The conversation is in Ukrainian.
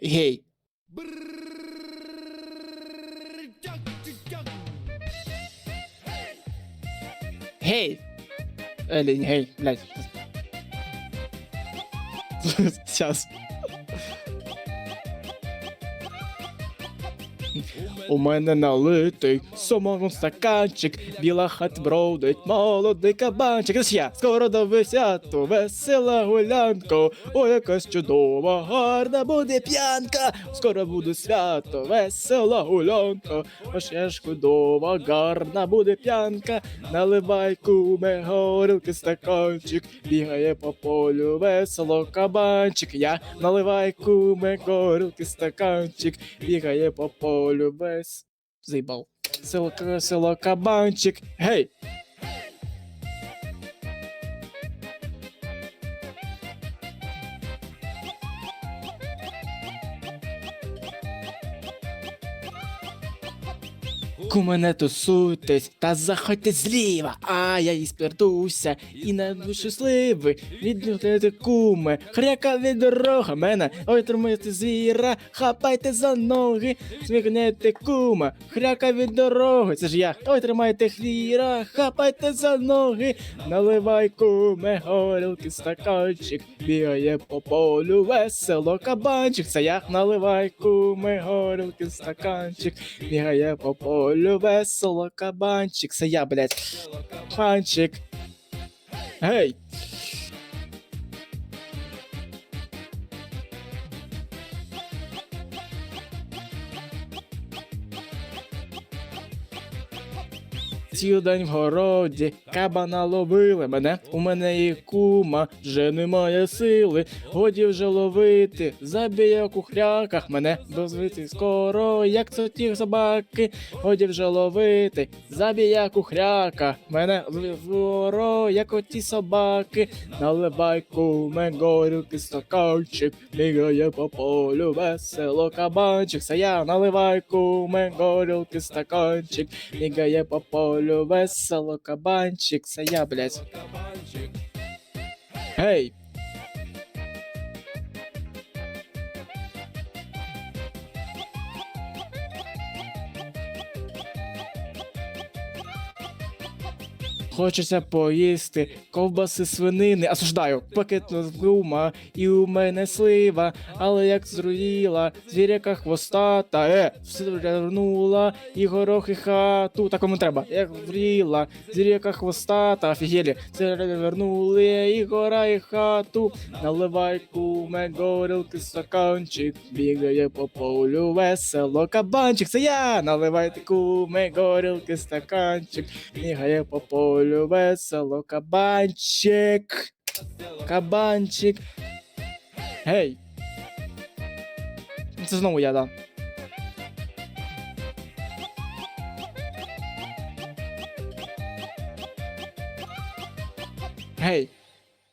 Гей. Гей. Или не гей, блядь. Сейчас. У мене налитий сумовий стаканчик, біла хат бродить, молодий кабанчик. Це ж я, скоро до весяту, весела гулянка, ой, якась чудова, гарна буде п'янка, скоро буде свято, весела гулянка, аж я ж чудова, гарна буде п'янка, наливай куме горілки стаканчик, бігає по полю весело кабанчик, я наливай куме горілки стаканчик, бігає по полю вес... Заїбав. Село, село кабанчик, гей! Куме не тусуйтесь, та заходьте зліва, а я і спиртуся, і не буду щасливий, віднюхайте куме, хряка від дорога мене, ой тримайте звіра, хапайте за ноги, смігнете куме, хряка від дороги, це ж я, ой тримайте хвіра, хапайте за ноги, наливай куме, горілки стаканчик, бігає по полю весело кабанчик, це я, наливай куме, горілки стаканчик, бігає по полю весело кабанчик. Це я, блядь. Панчик. Гей. Цілий день в городі, кабана ловили мене. У мене і кума, вже немає сили. Годі вже ловити, забіє у мене дозвити скоро, як це ті собаки. Годі вже ловити, забіє кухряка, мене скоро, як оті собаки. Наливай куме горілки стаканчик, бігає по полю весело кабанчик. Це я наливай куме горілки стаканчик, бігає по полю весело кабанчик. Це я, блядь. Гей! Хочеться поїсти ковбаси свинини. Осуждаю, пакет гума, і у мене слива, але як зруїла, звіряка хвостата, е, все вернула, і горохи хату. Так кому треба. Як вріла, звіряка хвостата, офігелі, це вернули, і гора, і хату. Наливай куме, горілки, стаканчик, бігає по полю весело кабанчик. Це я! Наливайте куме, горілки, стаканчик, бігає по полю весело кабанчик. Кабанчик. Гей. Це знову я, да. Гей.